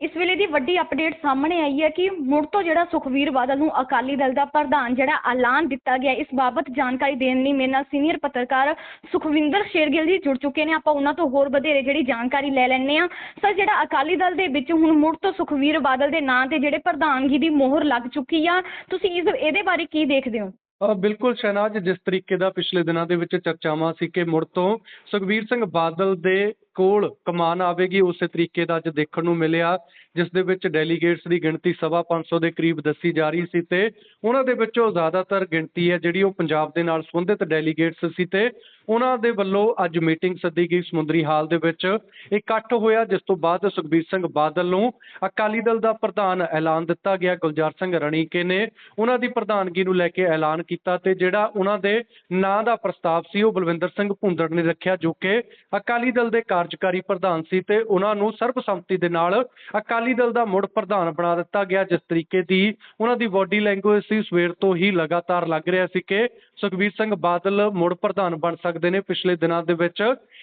ਇਸ ਵੇਲੇ ਦੀ ਵੱਡੀ ਅਪਡੇਟ ਸਾਹਮਣੇ ਆਈ ਹੈ ਕਿ ਮੁੜ ਤੋਂ ਜਿਹੜਾ ਸੁਖਵੀਰ ਬਾਦਲ ਨੂੰ ਅਕਾਲੀ ਦਲ ਦਾ ਪ੍ਰਧਾਨ ਜਿਹੜਾ ਐਲਾਨ ਦਿੱਤਾ ਗਿਆ, ਇਸ ਬਾਬਤ ਜਾਣਕਾਰੀ ਦੇਣ ਲਈ ਮੇਰੇ ਨਾਲ ਸੀਨੀਅਰ ਪੱਤਰਕਾਰ ਸੁਖਵਿੰਦਰ ਸ਼ੇਰਗਿੱਲ ਜੀ ਜੁੜ ਚੁੱਕੇ ਨੇ। ਆਪਾਂ ਉਹਨਾਂ ਤੋਂ ਹੋਰ ਵਧੇਰੇ ਜਿਹੜੀ ਜਾਣਕਾਰੀ ਲੈ ਲੈਣੇ ਆ ਸਰ, ਜਿਹੜਾ ਅਕਾਲੀ ਦਲ ਦੇ ਵਿੱਚ ਹੁਣ ਮੁੜ ਤੋਂ ਸੁਖਵੀਰ ਬਾਦਲ ਦੇ ਨਾਂ ਤੇ ਜਿਹੜੇ ਪ੍ਰਧਾਨਗੀ ਦੀ ਮੋਹਰ ਲੱਗ ਚੁੱਕੀ ਆ, ਤੁਸੀਂ ਇਸ ਇਹਦੇ ਬਾਰੇ ਕੀ ਦੇਖਦੇ ਹੋ? ਬਿਲਕੁਲ ਸ਼ਹਿਨਾਜ, ਜਿਸ ਤਰੀਕੇ ਦਾ ਪਿਛਲੇ ਦਿਨਾਂ ਦੇ ਵਿੱਚ ਚਰਚਾਵਾਂ ਸੀ ਕਿ ਮੁੜ ਤੋਂ ਸੁਖਬੀਰ ਸਿੰਘ ਬਾਦਲ ਦੇ ਕੋਲ ਕਮਾਨ ਆਵੇਗੀ, ਉਸੇ ਤਰੀਕੇ ਦਾ ਅੱਜ ਦੇਖਣ ਨੂੰ ਮਿਲਿਆ, ਜਿਸ ਦੇ ਵਿੱਚ ਡੈਲੀਗੇਟਸ ਦੀ ਗਿਣਤੀ ਸਵਾ 500 ਦੇ ਕਰੀਬ ਦੱਸੀ ਜਾ ਰਹੀ ਸੀ ਤੇ ਉਹਨਾਂ ਦੇ ਵਿੱਚੋਂ ਜ਼ਿਆਦਾਤਰ ਗਿਣਤੀ ਹੈ ਜਿਹੜੀ ਉਹ ਪੰਜਾਬ ਦੇ ਨਾਲ ਸੰਬੰਧਿਤ ਡੈਲੀਗੇਟਸ ਸੀ ਤੇ ਉਹਨਾਂ ਦੇ ਵੱਲੋਂ ਅੱਜ ਮੀਟਿੰਗ ਸੱਦੀ ਗਈ ਸਮੁੰਦਰੀ ਹਾਲ ਦੇ ਵਿੱਚ। ਇਕੱਠ ਹੋਇਆ, ਜਿਸ ਤੋਂ ਬਾਅਦ ਸੁਖਬੀਰ ਸਿੰਘ ਬਾਦਲ ਨੂੰ ਅਕਾਲੀ ਦਲ ਦਾ ਪ੍ਰਧਾਨ ਐਲਾਨ ਦਿੱਤਾ ਗਿਆ, ਗੁਲਜ਼ਾਰ ਸਿੰਘ ਰਣੀਕੇ ਨੇ ਉਹਨਾਂ ਦੀ ਪ੍ਰਧਾਨਗੀ ਨੂੰ ਲੈ ਕੇ ਐਲਾਨ ਕੀਤਾ ਤੇ ਜਿਹੜਾ ਉਹਨਾਂ ਦੇ ਨਾਂ ਦਾ ਪ੍ਰਸਤਾਵ ਸੀ ਉਹ ਬਲਵਿੰਦਰ ਸਿੰਘ ਭੁੰਦੜ ਨੇ ਰੱਖਿਆ, ਜੋ ਕਿ ਅਕਾਲੀ ਦਲ ਦੇ ਕਾਰਜਕਾਰੀ ਪ੍ਰਧਾਨ ਸੀ ਤੇ ਉਹਨਾਂ ਨੂੰ ਸਰਬਸੰਮਤੀ ਦੇ ਨਾਲ ਅਕਾਲੀ ਦਲ ਦਾ ਮੁੜ ਪ੍ਰਧਾਨ ਬਣਾ ਦਿੱਤਾ ਗਿਆ, ਜਿਸ ਤਰੀਕੇ ਦੀ ਉਹਨਾਂ ਦੀ ਬਾਡੀ ਲੈਂਗੁਏਜ ਸੀ, ਸਵੇਰ ਤੋਂ ਹੀ ਲਗਾਤਾਰ ਲੱਗ ਰਿਹਾ ਸੀ ਕਿ ਸੁਖਬੀਰ ਸਿੰਘ ਬਾਦਲ ਮੁੜ ਪ੍ਰਧਾਨ ਬਣ ਸਕਦੇ ਨੇ। ਪਿਛਲੇ ਦਿਨਾਂ ਦੇ ਵਿੱਚ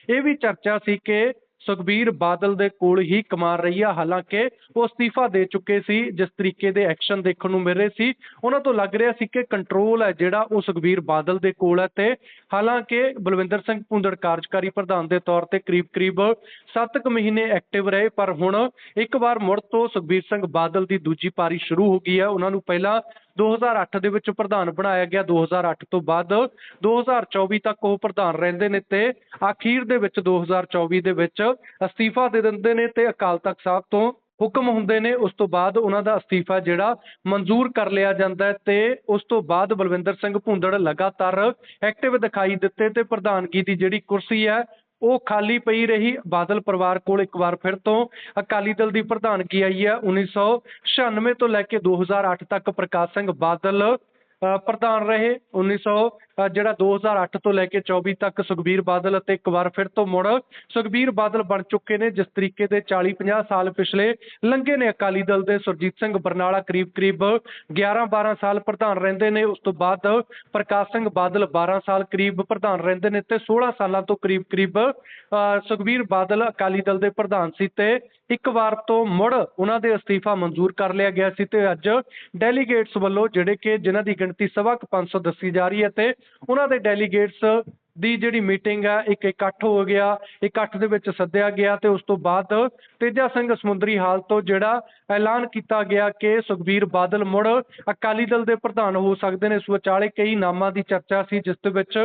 ਇਹ ਵੀ ਚਰਚਾ ਸੀ ਕਿ ਸੁਖਬੀਰ ਬਾਦਲ ਦੇ ਕੋਲ ਹੀ ਕਮਾਨ ਰਹੀ ਆ। ਹਾਲਾਂਕਿ ਉਹ ਅਸਤੀਫਾ ਦੇ ਚੁੱਕੇ ਸੀ, ਜਿਸ ਤਰੀਕੇ ਦੇ ਐਕਸ਼ਨ ਦੇਖਣ ਨੂੰ ਮਿਲ ਰਹੇ ਸੀ। ਉਹਨਾਂ ਤੋਂ ਲੱਗ ਰਿਹਾ ਸੀ ਕਿ ਕੰਟਰੋਲ ਹੈ ਜਿਹੜਾ ਉਹ ਸੁਖਬੀਰ ਬਾਦਲ ਦੇ ਕੋਲ ਹੈ ਤੇ ਹਾਲਾਂਕਿ ਬਲਵਿੰਦਰ ਸਿੰਘ ਭੁੰਦੜ ਕਾਰਜਕਾਰੀ ਪ੍ਰਧਾਨ ਦੇ ਤੌਰ ਤੇ ਕਰੀਬ-ਕਰੀਬ 7 ਕੁ ਮਹੀਨੇ ਐਕਟਿਵ ਰਹੇ, ਪਰ ਹੁਣ ਇੱਕ ਵਾਰ ਮੁੜ ਤੋਂ ਸੁਖਬੀਰ ਸਿੰਘ ਬਾਦਲ ਦੀ ਦੂਜੀ ਪਾਰੀ ਸ਼ੁਰੂ ਹੋ ਗਈ ਹੈ। ਉਹਨਾਂ ਨੂੰ ਪਹਿਲਾਂ 2008 ਦੇ ਵਿੱਚ ਪ੍ਰਧਾਨ ਬਣਾਇਆ ਗਿਆ। 2008 ਤੋਂ ਬਾਅਦ 2024 ਤੱਕ ਉਹ ਪ੍ਰਧਾਨ ਰਹਿੰਦੇ ਨੇ ਤੇ ਅਖੀਰ ਦੇ ਵਿੱਚ 2024 ਦੇ ਵਿੱਚ ਅਸਤੀਫਾ ਦੇ ਦਿੰਦੇ ਨੇ ਤੇ ਅਕਾਲ ਤਖਤ ਸਾਹਿਬ ਤੋਂ ਹੁਕਮ ਹੁੰਦੇ ਨੇ। ਉਸ ਤੋਂ ਬਾਅਦ ਉਹਨਾਂ ਦਾ ਅਸਤੀਫਾ ਜਿਹੜਾ ਮਨਜ਼ੂਰ ਕਰ ਲਿਆ ਜਾਂਦਾ ਹੈ ਤੇ ਉਸ ਤੋਂ ਬਾਅਦ ਬਲਵਿੰਦਰ ਸਿੰਘ ਭੁੰਦੜ ਲਗਾਤਾਰ ਐਕਟਿਵ ਦਿਖਾਈ ਦਿੱਤੇ ਤੇ ਪ੍ਰਧਾਨਗੀ ਦੀ ਜਿਹੜੀ ਕੁਰਸੀ ਹੈ ਉਹ ਖਾਲੀ ਪਈ ਰਹੀ। ਬਾਦਲ ਪਰਿਵਾਰ ਕੋਲ ਇੱਕ ਵਾਰ ਫਿਰ ਤੋਂ ਅਕਾਲੀ ਦਲ ਦੀ ਪ੍ਰਧਾਨਗੀ ਆਈ ਹੈ। 1996 ਤੋਂ ਲੈ ਕੇ 2008 ਤੱਕ ਪ੍ਰਕਾਸ਼ ਸਿੰਘ ਬਾਦਲ ਅ, ਪ੍ਰਧਾਨ ਰਹੇ। 1900 ਅ, ਜਿਹੜਾ 2008 ਤੋਂ ਲੈ ਕੇ 24 ਤੱਕ ਸੁਖਬੀਰ ਬਾਦਲ ਅਤੇ ਇੱਕ ਵਾਰ ਫਿਰ ਤੋਂ ਮੁੜ ਸੁਖਬੀਰ ਬਾਦਲ ਬਣ ਚੁੱਕੇ ਨੇ, ਜਿਸ ਤਰੀਕੇ ਦੇ 40 50 ਸਾਲ ਪਿਛਲੇ ਲੰਘੇ ਨੇ ਅਕਾਲੀ ਦਲ ਦੇ ਸੁਰਜੀਤ ਸਿੰਘ ਬਰਨਾਲਾ ਕਰੀਬ ਕਰੀਬ 11 12 ਸਾਲ ਪ੍ਰਧਾਨ ਰਹਿੰਦੇ ਨੇ, ਉਸ ਤੋਂ ਬਾਅਦ ਪ੍ਰਕਾਸ਼ ਸਿੰਘ ਬਾਦਲ 12 ਸਾਲ ਕਰੀਬ ਪ੍ਰਧਾਨ ਰਹਿੰਦੇ ਨੇ ਤੇ 16 ਸਾਲਾਂ ਤੋਂ ਕਰੀਬ ਕਰੀਬ ਸੁਖਬੀਰ ਬਾਦਲ ਅਕਾਲੀ ਦਲ ਦੇ ਪ੍ਰਧਾਨ ਸੀ ਤੇ ਇੱਕ ਵਾਰ ਤੋਂ ਮੁੜ ਉਹਨਾਂ ਦੇ ਅਸਤੀਫਾ ਮਨਜ਼ੂਰ ਕਰ ਲਿਆ ਗਿਆ ਸੀ ਤੇ ਅੱਜ ਡੈਲੀਗੇਟਸ ਵੱਲੋਂ ਜਿਹੜੇ ਕਿ ਜਿਨ੍ਹਾਂ ਦੀ ਗਿਣਤੀ ਸਵਾ ਕੁ 500 ਦੱਸੀ ਜਾ ਰਹੀ ਹੈ ਤੇ ਉਹਨਾਂ ਦੇ ਡੈਲੀਗੇਟਸ ਦੀ ਜਿਹੜੀ ਮੀਟਿੰਗ ਆ, ਇੱਕ ਇਕੱਠ ਹੋ ਗਿਆ, ਇਕੱਠ ਦੇ ਵਿੱਚ ਸੱਦਿਆ ਗਿਆ ਤੇ ਉਸ ਤੋਂ ਬਾਅਦ ਤੇਜਾ ਸਿੰਘ ਸਮੁੰਦਰੀ ਹਾਲ ਤੋਂ ਜਿਹੜਾ ਐਲਾਨ ਕੀਤਾ ਗਿਆ ਕਿ ਸੁਖਬੀਰ ਬਾਦਲ ਮੁੜ ਅਕਾਲੀ ਦਲ ਦੇ ਪ੍ਰਧਾਨ ਹੋ ਸਕਦੇ ਨੇ। ਇਸ ਵਿਚਾਲੇ ਕਈ ਨਾਮਾਂ ਦੀ ਚਰਚਾ ਸੀ, ਜਿਸ ਦੇ ਵਿੱਚ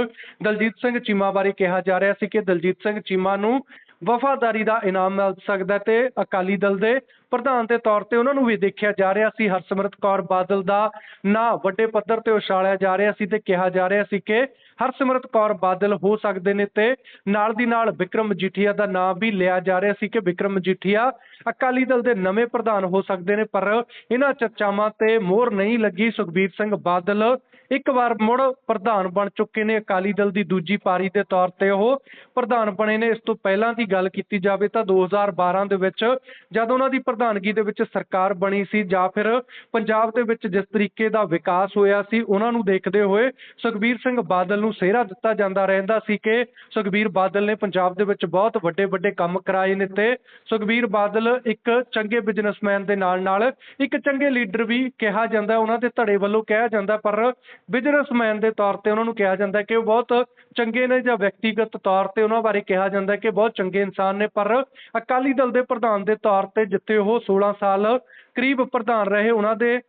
ਦਲਜੀਤ ਸਿੰਘ ਚੀਮਾ ਬਾਰੇ ਕਿਹਾ ਜਾ ਰਿਹਾ ਸੀ ਕਿ ਦਲਜੀਤ ਸਿੰਘ ਚੀਮਾ ਨੂੰ ਵਫਾਦਾਰੀ ਦਾ ਇਨਾਮ ਮਿਲ ਸਕਦਾ ਤੇ ਅਕਾਲੀ ਦਲ ਦੇ ਪ੍ਰਧਾਨ ਦੇ ਤੌਰ ਤੇ ਉਹਨਾਂ ਨੂੰ ਵੀ ਦੇਖਿਆ ਜਾ ਰਿਹਾ ਸੀ। ਹਰਸਿਮਰਤ ਕੌਰ ਬਾਦਲ ਦਾ ਨਾਂ ਵੱਡੇ ਪੱਧਰ ਤੇ ਉਛਾਲਿਆ ਜਾ ਰਿਹਾ ਸੀ ਤੇ ਕਿਹਾ ਜਾ ਰਿਹਾ ਸੀ ਕਿ ਹਰਸਿਮਰਤ ਕੌਰ ਬਾਦਲ ਹੋ ਸਕਦੇ ਨੇ ਤੇ ਨਾਲ ਦੀ ਨਾਲ ਵਿਕਰਮ ਮਜੀਠੀਆ ਦਾ ਨਾਂ ਵੀ ਲਿਆ ਜਾ ਰਿਹਾ ਸੀ ਕਿ ਵਿਕਰਮ ਮਜੀਠੀਆ ਅਕਾਲੀ ਦਲ ਦੇ ਨਵੇਂ ਪ੍ਰਧਾਨ ਹੋ ਸਕਦੇ ਨੇ, ਪਰ ਇਹਨਾਂ ਚਰਚਾਵਾਂ ਤੇ ਮੋਹਰ ਨਹੀਂ ਲੱਗੀ। ਸੁਖਬੀਰ ਸਿੰਘ ਬਾਦਲ ਇੱਕ ਵਾਰ ਮੁੜ ਪ੍ਰਧਾਨ ਬਣ ਚੁੱਕੇ ਨੇ, ਅਕਾਲੀ ਦਲ ਦੀ ਦੂਜੀ ਪਾਰੀ ਦੇ ਤੌਰ ਤੇ ਉਹ ਪ੍ਰਧਾਨ ਬਣੇ ਨੇ। ਇਸ ਤੋਂ ਪਹਿਲਾਂ ਦੀ ਗੱਲ ਕੀਤੀ ਜਾਵੇ ਤਾਂ 2012 ਦੇ ਵਿੱਚ ਜਦ ਉਹਨਾਂ ਦੀ ਪ੍ਰਧਾਨਗੀ ਦੇ ਵਿੱਚ ਸਰਕਾਰ ਬਣੀ ਸੀ ਜਾਂ ਫਿਰ ਪੰਜਾਬ ਦੇ ਵਿੱਚ ਜਿਸ ਤਰੀਕੇ ਦਾ ਵਿਕਾਸ ਹੋਇਆ ਸੀ, ਉਹਨਾਂ ਨੂੰ ਦੇਖਦੇ ਹੋਏ ਸੁਖਬੀਰ ਸਿੰਘ ਬਾਦਲ ਨੂੰ ਸਿਹਰਾ ਦਿੱਤਾ ਜਾਂਦਾ ਰਹਿੰਦਾ ਸੀ ਕਿ ਸੁਖਬੀਰ ਬਾਦਲ ਨੇ ਪੰਜਾਬ ਦੇ ਵਿੱਚ ਬਹੁਤ ਵੱਡੇ ਵੱਡੇ ਕੰਮ ਕਰਾਏ ਨੇ ਤੇ ਸੁਖਬੀਰ ਬਾਦਲ ਇੱਕ ਚੰਗੇ ਬਿਜ਼ਨਸਮੈਨ ਦੇ ਨਾਲ ਨਾਲ ਇੱਕ ਚੰਗੇ ਲੀਡਰ ਵੀ ਕਿਹਾ ਜਾਂਦਾ, ਉਹਨਾਂ ਦੇ ਧੜੇ ਵੱਲੋਂ ਕਿਹਾ ਜਾਂਦਾ, ਪਰ ਬਿਜ਼ਨਸਮੈਨ ਦੇ ਤੌਰ ਤੇ ਉਹਨਾਂ ਨੂੰ ਕਿਹਾ ਜਾਂਦਾ ਕਿ ਉਹ ਬਹੁਤ ਚੰਗੇ ਨੇ ਜਾਂ ਵਿਅਕਤੀਗਤ ਤੌਰ ਤੇ ਉਹਨਾਂ ਬਾਰੇ ਕਿਹਾ ਜਾਂਦਾ ਕਿ ਬਹੁਤ ਚੰਗੇ ਇਨਸਾਨ ਨੇ ਪਰ ਅਕਾਲੀ ਦਲ ਦੇ ਪ੍ਰਧਾਨ ਦੇ ਤੌਰ ਤੇ ਜਿੱਥੇ ਉਹ 16 ਸਾਲ ਕਰੀਬ ਪ੍ਰਧਾਨ ਰਹੇ ਉਹਨਾਂ ਦੇ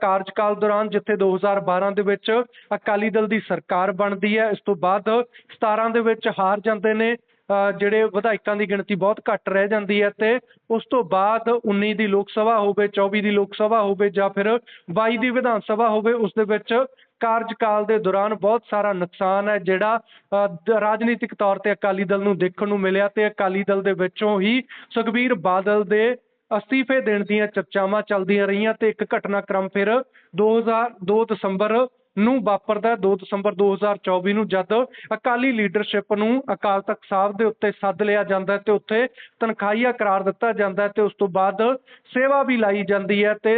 ਕਾਰਜਕਾਲ ਦੌਰਾਨ ਜਿੱਥੇ 2012 ਦੇ ਵਿੱਚ ਅਕਾਲੀ ਦਲ ਦੀ ਸਰਕਾਰ ਬਣਦੀ ਹੈ ਇਸ ਤੋਂ ਬਾਅਦ 17 ਦੇ ਵਿੱਚ ਹਾਰ ਜਾਂਦੇ ਨੇ ਅ, ਜਿਹੜੇ ਵਿਧਾਇਕਾਂ ਦੀ ਗਿਣਤੀ ਬਹੁਤ ਘੱਟ ਰਹਿ ਜਾਂਦੀ ਹੈ ਤੇ ਉਸ ਤੋਂ ਬਾਅਦ 19 ਦੀ ਲੋਕ ਸਭਾ ਹੋਵੇ 24 ਦੀ ਲੋਕ ਸਭਾ ਹੋਵੇ ਜਾਂ ਫਿਰ 22 ਦੀ ਵਿਧਾਨ ਸਭਾ ਹੋਵੇ ਉਸ ਦੇ ਵਿੱਚ ਕਾਰਜਕਾਲ ਦੇ ਦੌਰਾਨ ਬਹੁਤ ਸਾਰਾ ਨੁਕਸਾਨ ਹੈ, ਜਿਹੜਾ ਰਾਜਨੀਤਿਕ ਤੌਰ ਤੇ ਅਕਾਲੀ ਦਲ ਨੂੰ ਦੇਖਣ ਨੂੰ ਮਿਲਿਆ ਤੇ ਅਕਾਲੀ ਦਲ ਦੇ ਵਿੱਚੋਂ ਹੀ ਸੁਖਬੀਰ ਬਾਦਲ ਦੇ ਅਸਤੀਫੇ ਦੇਣ ਦੀਆਂ ਚਰਚਾਵਾਂ ਚੱਲਦੀਆਂ ਰਹੀਆਂ ਤੇ ਇੱਕ ਘਟਨਾਕ੍ਰਮ ਫਿਰ 2002 ਦਸੰਬਰ ਨੂੰ ਵਾਪਰਦਾ ਹੈ। 2 ਦਸੰਬਰ 2024 ਨੂੰ ਜਦ ਅਕਾਲੀ ਲੀਡਰਸ਼ਿਪ ਨੂੰ ਅਕਾਲ ਤਖਤ ਸਾਹਿਬ ਦੇ ਉੱਤੇ ਸੱਦ ਲਿਆ ਜਾਂਦਾ ਹੈ ਤੇ ਉੱਥੇ ਤਨਖਾਹੀਆ ਕਰਾਰ ਦਿੱਤਾ ਜਾਂਦਾ ਹੈ ਤੇ ਉਸ ਤੋਂ ਬਾਅਦ ਸੇਵਾ ਵੀ ਲਾਈ ਜਾਂਦੀ ਹੈ ਤੇ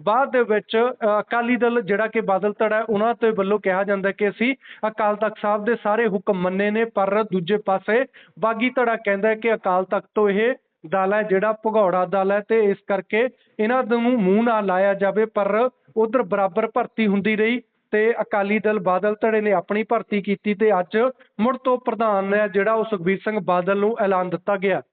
ਬਾਅਦ ਦੇ ਵਿੱਚ ਅਕਾਲੀ ਦਲ ਜਿਹੜਾ ਕਿ ਬਾਦਲ ਧੜਾ ਉਹਨਾਂ ਦੇ ਵੱਲੋਂ ਕਿਹਾ ਜਾਂਦਾ ਕਿ ਅਸੀਂ ਅਕਾਲ ਤਖਤ ਸਾਹਿਬ ਦੇ ਸਾਰੇ ਹੁਕਮ ਮੰਨੇ ਨੇ, ਪਰ ਦੂਜੇ ਪਾਸੇ ਬਾਗੀ ਧੜਾ ਕਹਿੰਦਾ ਕਿ ਅਕਾਲ ਤਖਤ ਤੋਂ ਇਹ ਦਲ ਹੈ ਜਿਹੜਾ ਭਗੌੜਾ ਦਲ ਹੈ ਤੇ ਇਸ ਕਰਕੇ ਇਹਨਾਂ ਨੂੰ ਮੂੰਹ ਨਾ ਲਾਇਆ ਜਾਵੇ, ਪਰ ਉਧਰ ਬਰਾਬਰ ਭਰਤੀ ਹੁੰਦੀ ਰਹੀ ਤੇ ਅਕਾਲੀ ਦਲ ਬਾਦਲ ਧੜੇ ਨੇ ਆਪਣੀ ਭਰਤੀ ਕੀਤੀ ਤੇ ਅੱਜ ਮੁੜ ਤੋਂ ਪ੍ਰਧਾਨ ਹੈ ਜਿਹੜਾ ਉਹ ਸੁਖਬੀਰ ਸਿੰਘ ਬਾਦਲ ਨੂੰ ਐਲਾਨ ਦਿੱਤਾ ਗਿਆ।